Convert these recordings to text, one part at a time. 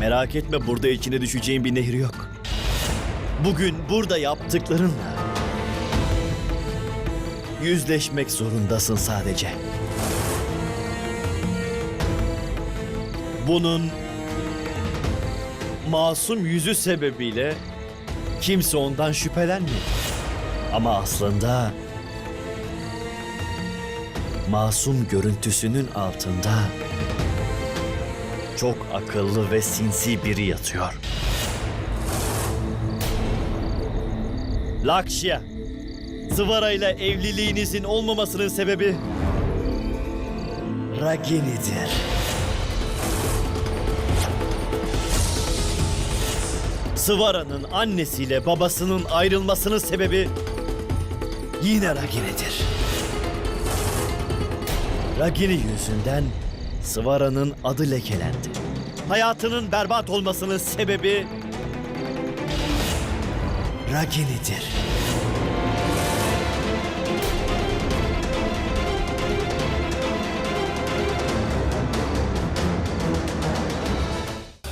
Merak etme burada içine düşeceğin bir nehir yok. Bugün burada yaptıklarınla yüzleşmek zorundasın sadece. Bunun masum yüzü sebebiyle kimse ondan şüphelenmiyor. Ama aslında masum görüntüsünün altında çok akıllı ve sinsi biri yatıyor. Lakşya, Sıvara ile evliliğinizin olmamasının sebebi Ragini'dir. Sıvara'nın annesiyle babasının ayrılmasının sebebi yine Ragini'dir. Ragini yüzünden Sıvara'nın adı lekelendi. Hayatının berbat olmasının sebebi Ragini'dir.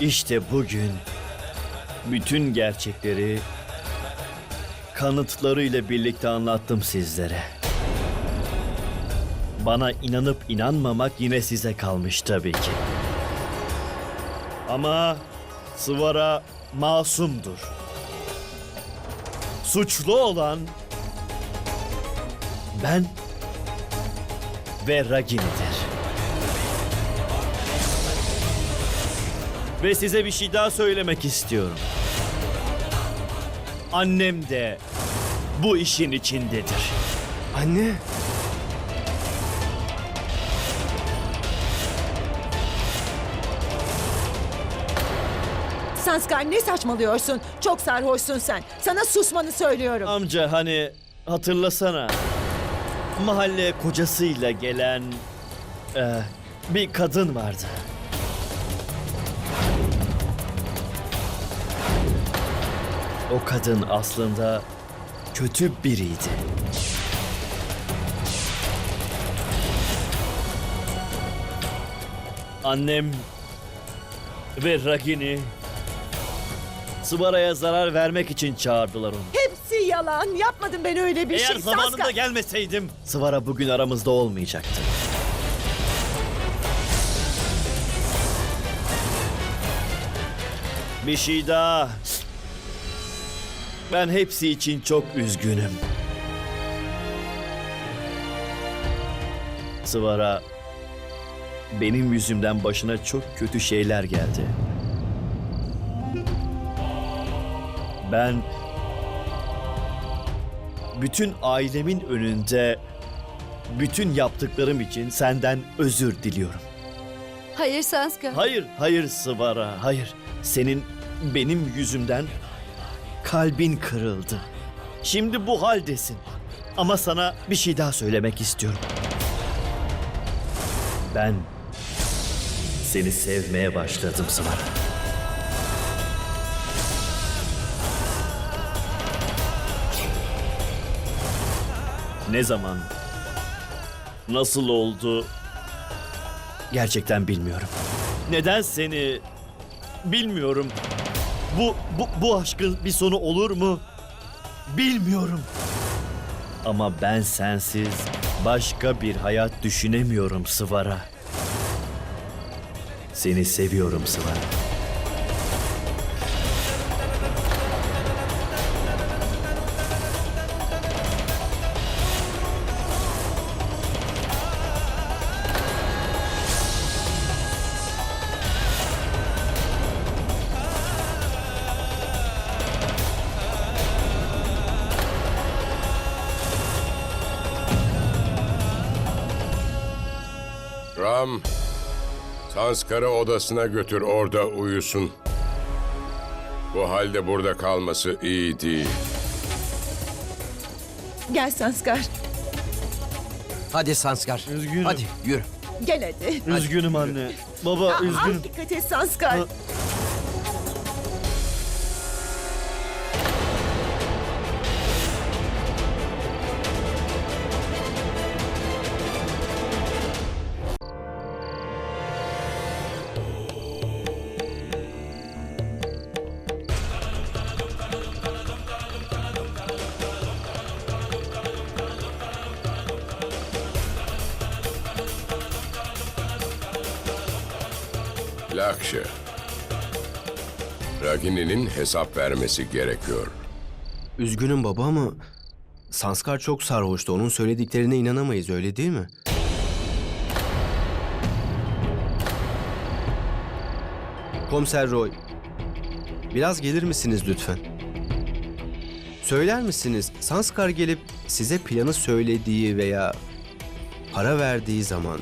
İşte bugün bütün gerçekleri kanıtlarıyla birlikte anlattım sizlere. Bana inanıp inanmamak yine size kalmış tabii ki. Ama Sıvara masumdur. Suçlu olan ben ve Ragini'dir. Ve size bir şey daha söylemek istiyorum. Annem de bu işin içindedir. Anne. Sanskar ne saçmalıyorsun? Çok sarhoşsun sen. Sana susmanı söylüyorum. Amca hani hatırlasana. Mahalle kocasıyla gelen e, bir kadın vardı. O kadın aslında kötü biriydi. Annem ve Ragini Sıvara'ya zarar vermek için çağırdılar onu. Hepsi yalan. Yapmadım ben öyle bir Eğer şey. zamanında Sanskar. gelmeseydim Sıvara bugün aramızda olmayacaktı. Bir şey daha. Ben hepsi için çok üzgünüm. Sıvara benim yüzümden başına çok kötü şeyler geldi. Ben bütün ailemin önünde bütün yaptıklarım için senden özür diliyorum. Hayır Sanskar. Hayır, hayır Sıvara, hayır. Senin benim yüzümden kalbin kırıldı. Şimdi bu haldesin. Ama sana bir şey daha söylemek istiyorum. Ben seni sevmeye başladım Sıvara. Ne zaman? Nasıl oldu? Gerçekten bilmiyorum. Neden seni bilmiyorum. Bu bu bu aşkın bir sonu olur mu? Bilmiyorum. Ama ben sensiz başka bir hayat düşünemiyorum Sıvara. Seni seviyorum Sıvara. Ram, Sanskar'ı odasına götür orada uyusun. Bu halde burada kalması iyi değil. Gel Sanskar. Hadi Sanskar. Üzgünüm. Hadi yürü. Gel hadi. Üzgünüm anne. Baba Ah, üzgünüm. ah, dikkat et Sanskar. Ha. Lakşa. Ragini'nin hesap vermesi gerekiyor. Üzgünüm baba ama Sanskar çok sarhoştu. Onun söylediklerine inanamayız öyle değil mi? Komiser Roy, biraz gelir misiniz lütfen? Söyler misiniz Sanskar gelip size planı söylediği veya para verdiği zaman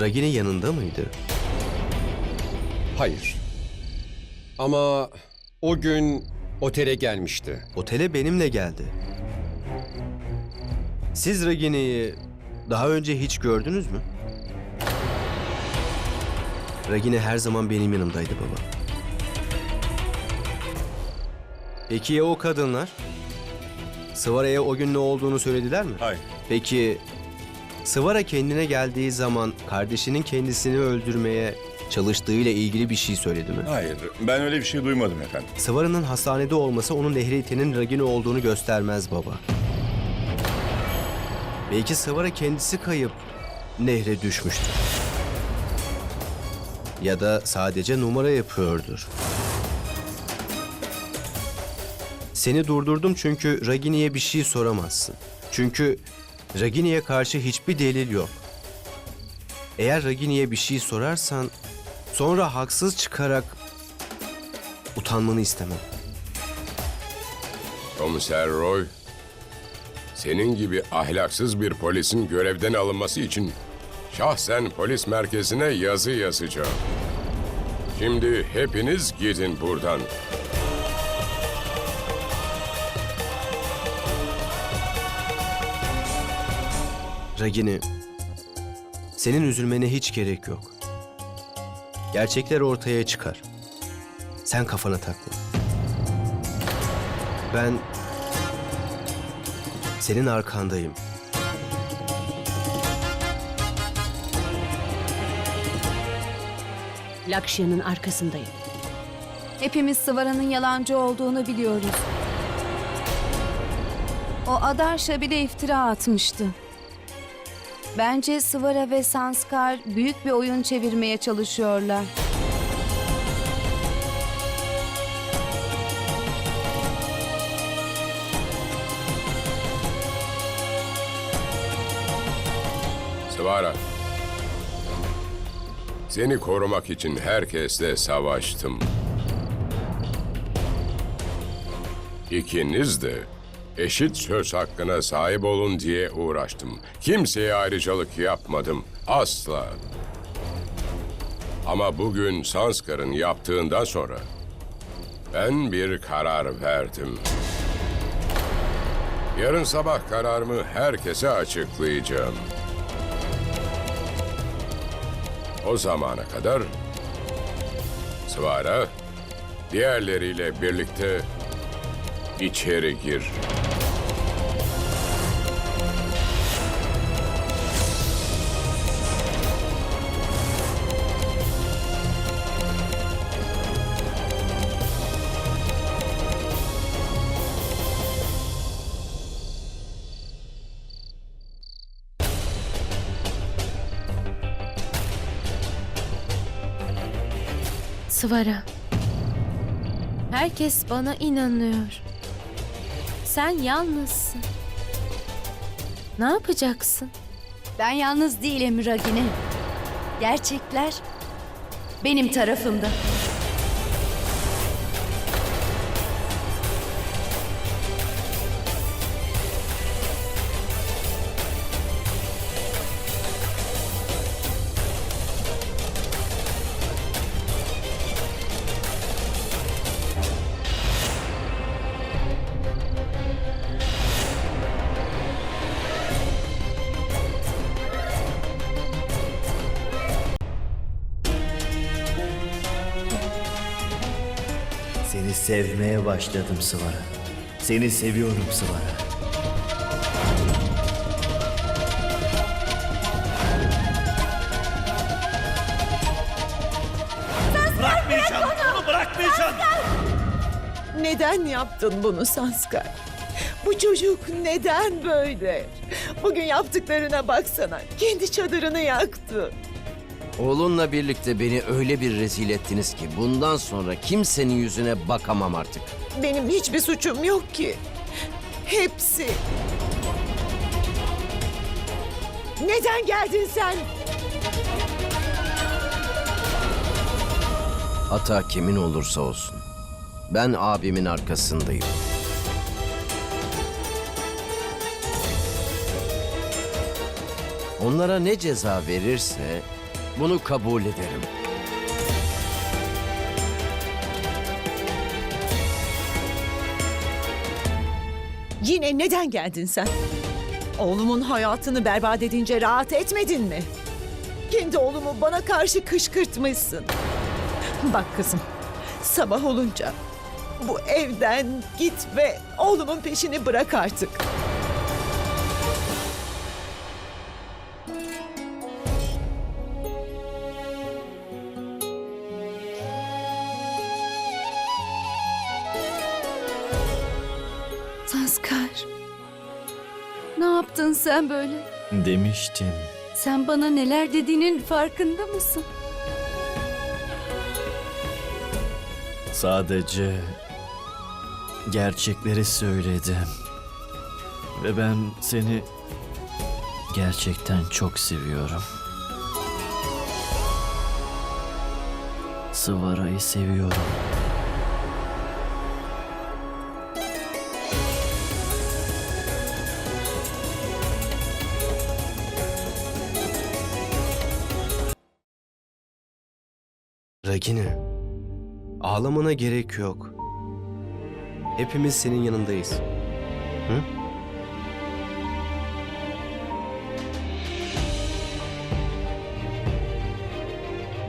Ragini yanında mıydı? Hayır. Ama o gün otele gelmişti. Otele benimle geldi. Siz Ragini'yi daha önce hiç gördünüz mü? Ragini her zaman benim yanımdaydı baba. Peki ya o kadınlar? Sıvara'ya o gün ne olduğunu söylediler mi? Hayır. Peki Sıvara kendine geldiği zaman kardeşinin kendisini öldürmeye çalıştığıyla ilgili bir şey söyledi mi? Hayır, ben öyle bir şey duymadım efendim. Sıvara'nın hastanede olması onun Nehrite'nin Ragini olduğunu göstermez baba. Belki Sıvara kendisi kayıp nehre düşmüştür. Ya da sadece numara yapıyordur. Seni durdurdum çünkü Ragini'ye bir şey soramazsın. Çünkü Ragini'ye karşı hiçbir delil yok. Eğer Ragini'ye bir şey sorarsan sonra haksız çıkarak utanmanı istemem. Komiser Roy, senin gibi ahlaksız bir polisin görevden alınması için şahsen polis merkezine yazı yazacağım. Şimdi hepiniz gidin buradan. Ragini, senin üzülmene hiç gerek yok. Gerçekler ortaya çıkar. Sen kafana takma. Ben senin arkandayım. Lakşya'nın arkasındayım. Hepimiz Sıvara'nın yalancı olduğunu biliyoruz. O Adarş'a bile iftira atmıştı. Bence Sıvara ve Sanskar büyük bir oyun çevirmeye çalışıyorlar. Svara. Seni korumak için herkesle savaştım. İkiniz de eşit söz hakkına sahip olun diye uğraştım. Kimseye ayrıcalık yapmadım. Asla. Ama bugün Sanskar'ın yaptığından sonra ben bir karar verdim. Yarın sabah kararımı herkese açıklayacağım. O zamana kadar Svara diğerleriyle birlikte içeri gir. Sıvara. Herkes bana inanıyor. Sen yalnızsın. Ne yapacaksın? Ben yalnız değilim Ragini. Gerçekler benim tarafımda. Sevmeye başladım Sıvara. Seni seviyorum Sıvara. Bırakmayacağım. Onu bırakmayacağım. Neden yaptın bunu Sanskar? Bu çocuk neden böyle? Bugün yaptıklarına baksana. Kendi çadırını yaktı. Oğlunla birlikte beni öyle bir rezil ettiniz ki bundan sonra kimsenin yüzüne bakamam artık. Benim hiçbir suçum yok ki. Hepsi. Neden geldin sen? Hata kimin olursa olsun. Ben abimin arkasındayım. Onlara ne ceza verirse bunu kabul ederim. Yine neden geldin sen? Oğlumun hayatını berbat edince rahat etmedin mi? Kendi oğlumu bana karşı kışkırtmışsın. Bak kızım, sabah olunca bu evden git ve oğlumun peşini bırak artık. Sen böyle? Demiştim. Sen bana neler dediğinin farkında mısın? Sadece gerçekleri söyledim. Ve ben seni gerçekten çok seviyorum. Sıvara'yı seviyorum. Ragini, ağlamana gerek yok. Hepimiz senin yanındayız. Hı?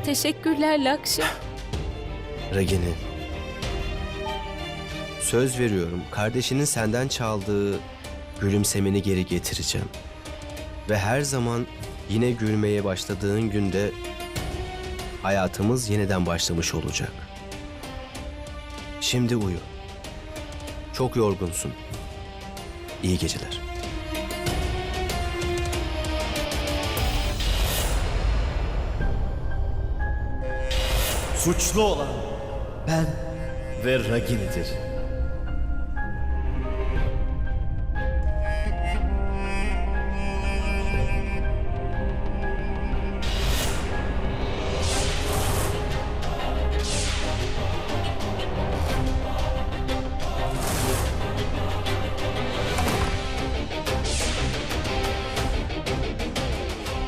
Teşekkürler Lakşa. Ragini. Söz veriyorum kardeşinin senden çaldığı gülümsemeni geri getireceğim. Ve her zaman yine gülmeye başladığın günde hayatımız yeniden başlamış olacak. Şimdi uyu. Çok yorgunsun. İyi geceler. Suçlu olan ben ve Ragini'dir.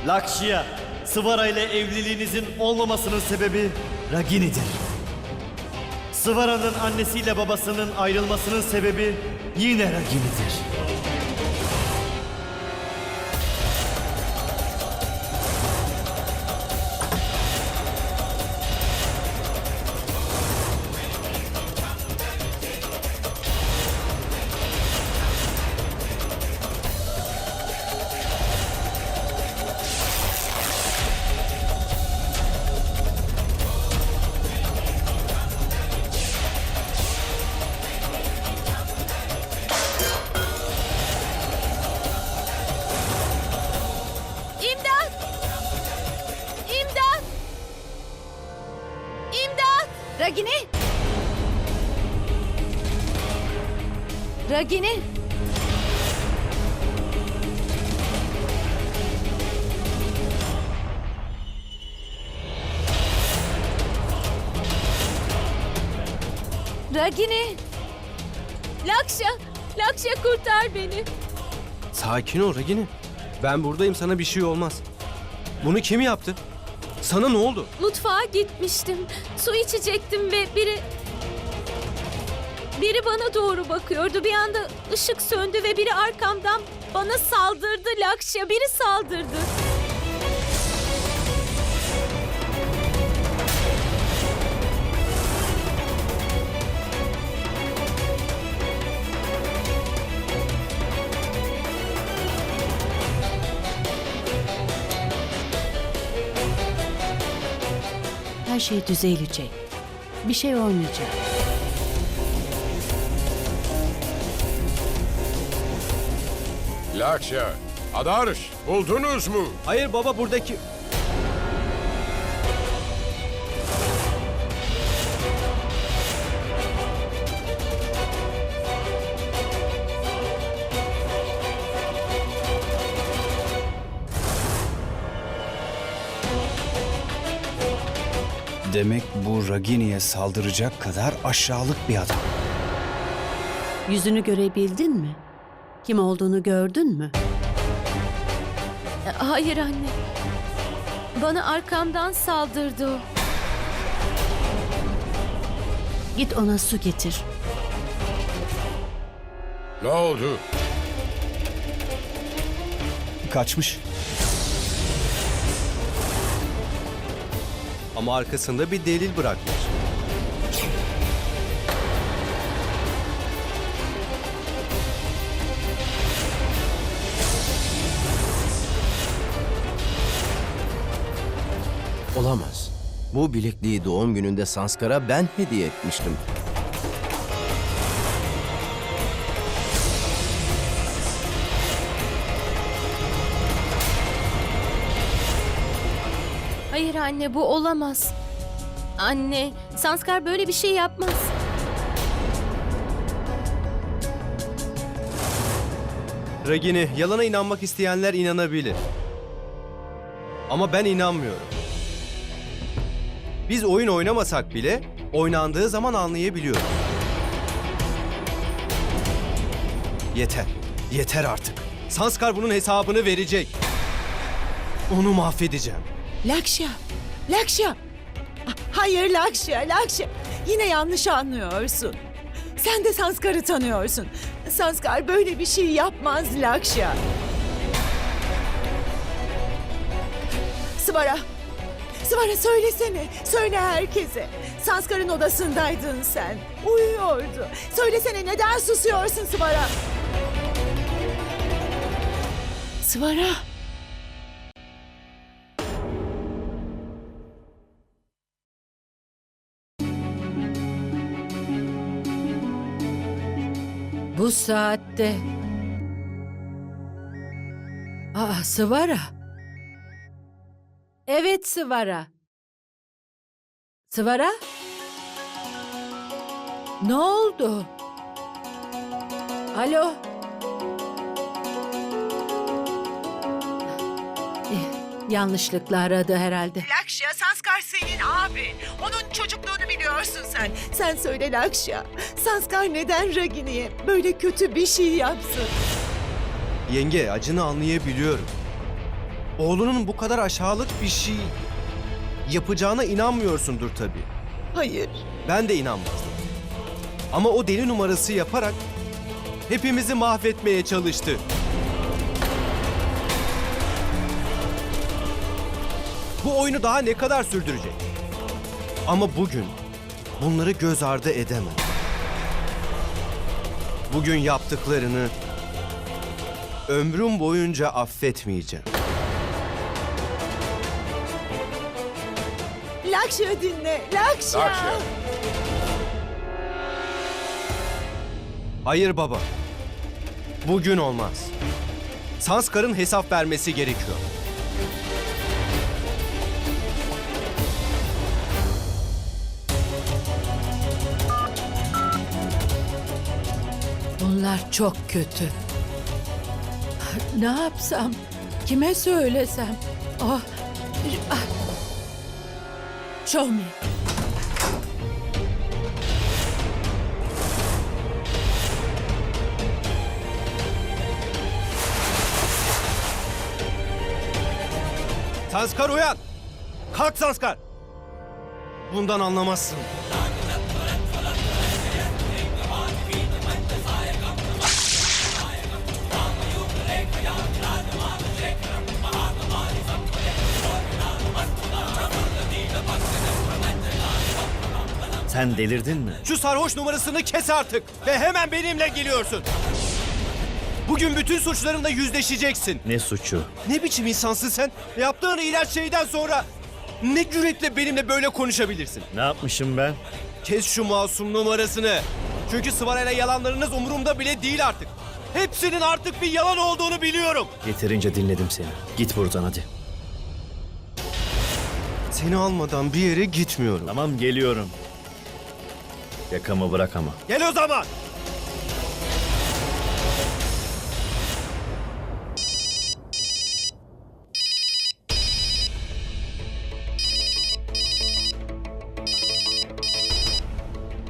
Lakşya, Sıvara ile evliliğinizin olmamasının sebebi Ragini'dir. Sıvara'nın annesiyle babasının ayrılmasının sebebi yine Ragini'dir. Ragini! Ragini! Lakşa! Lakşa kurtar beni. Sakin ol Ragini. Ben buradayım sana bir şey olmaz. Bunu kim yaptı? Sana ne oldu? Mutfağa gitmiştim. Su içecektim ve biri... Biri bana doğru bakıyordu. Bir anda ışık söndü ve biri arkamdan bana saldırdı Lakşa. Biri saldırdı. Her şey düzelecek. Bir şey olmayacak. Lakşa, Adarş buldunuz mu? Hayır baba buradaki... Demek bu Ragini'ye saldıracak kadar aşağılık bir adam. Yüzünü görebildin mi? Kim olduğunu gördün mü? Hayır anne. Bana arkamdan saldırdı o. Git ona su getir. Ne oldu? Kaçmış. Ama arkasında bir delil bırakmış. Bu bilekliği doğum gününde Sanskar'a ben hediye etmiştim. Hayır anne bu olamaz. Anne, Sanskar böyle bir şey yapmaz. Ragini, yalana inanmak isteyenler inanabilir. Ama ben inanmıyorum. Biz oyun oynamasak bile oynandığı zaman anlayabiliyoruz. Yeter. Yeter artık. Sanskar bunun hesabını verecek. Onu mahvedeceğim. Lakşa, Lakşa. Hayır Lakşa, Lakşa. Yine yanlış anlıyorsun. Sen de Sanskar'ı tanıyorsun. Sanskar böyle bir şey yapmaz Lakşa. Sıvara. Sıvara söylesene. Söyle herkese. Sanskar'ın odasındaydın sen. Uyuyordu. Söylesene neden susuyorsun Sıvara? Sıvara. Bu saatte. Aa Sıvara. Evet Sıvara. Sıvara? Ne oldu? Alo? Eh, Yanlışlıkla aradı herhalde. Lakşa, Sanskar senin abin. Onun çocukluğunu biliyorsun sen. Sen söyle Lakşa. Sanskar neden Ragini'ye böyle kötü bir şey yapsın? Yenge, acını anlayabiliyorum. Oğlunun bu kadar aşağılık bir şey yapacağına inanmıyorsundur tabii. Hayır. Ben de inanmazdım. Ama o deli numarası yaparak hepimizi mahvetmeye çalıştı. Bu oyunu daha ne kadar sürdürecek? Ama bugün bunları göz ardı edemem. Bugün yaptıklarını ömrüm boyunca affetmeyeceğim. Lakşa dinle. Lakşa. Lakşya. Hayır baba. Bugün olmaz. Sanskar'ın hesap vermesi gerekiyor. Bunlar çok kötü. Ne yapsam? Kime söylesem? Oh. ah. Show me. Sanskar uyan! Kalk Sanskar! Bundan anlamazsın. Sen delirdin mi? Şu sarhoş numarasını kes artık ve hemen benimle geliyorsun. Bugün bütün suçlarınla yüzleşeceksin. Ne suçu? Ne biçim insansın sen? Yaptığın ilaç şeyden sonra ne cüretle benimle böyle konuşabilirsin? Ne yapmışım ben? Kes şu masum numarasını. Çünkü Sıvara'yla yalanlarınız umurumda bile değil artık. Hepsinin artık bir yalan olduğunu biliyorum. Yeterince dinledim seni. Git buradan hadi. Seni almadan bir yere gitmiyorum. Tamam geliyorum. Yakamı bırak ama. Gel o zaman.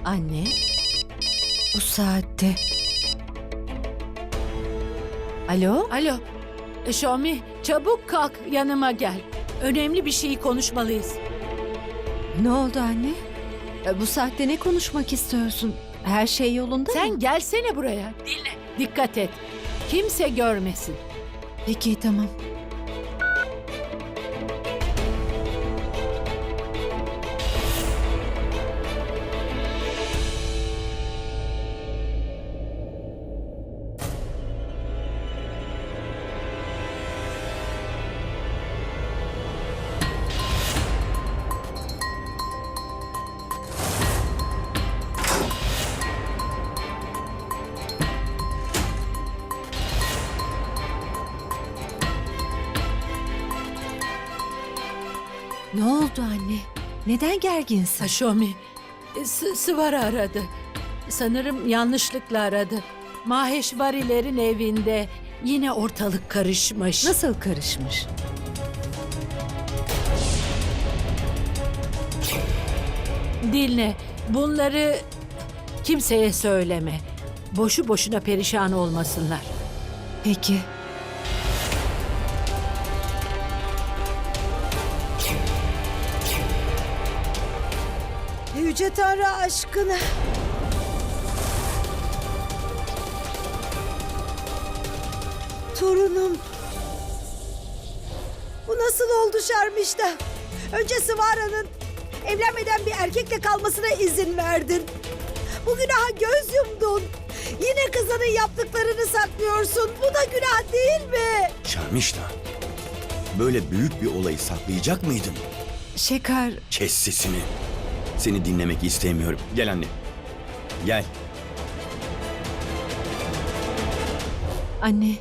Anne, bu saatte. Alo? Alo. Şomi çabuk kalk yanıma gel. Önemli bir şeyi konuşmalıyız. Ne oldu anne? E, Bu saatte ne konuşmak istiyorsun? Her şey yolunda Sen mı? gelsene buraya. Dinle. Dikkat et. Kimse görmesin. Peki tamam. Oldu anne? Neden gerginsin? Ha, Şomi. e, S- Sıvara aradı. Sanırım yanlışlıkla aradı. Maheşvarilerin evinde yine ortalık karışmış. Nasıl karışmış? Dinle. Bunları kimseye söyleme. Boşu boşuna perişan olmasınlar. Peki. Tanrı aşkına. Torunum. Bu nasıl oldu Şermiş'te? Önce Sıvara'nın evlenmeden bir erkekle kalmasına izin verdin. Bu günaha göz yumdun. Yine kızının yaptıklarını saklıyorsun. Bu da günah değil mi? Şarmişta. Böyle büyük bir olayı saklayacak mıydın? Şeker, Kes sesini. Seni dinlemek istemiyorum. Gel anne. Gel. anne.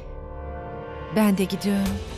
Ben de gidiyorum.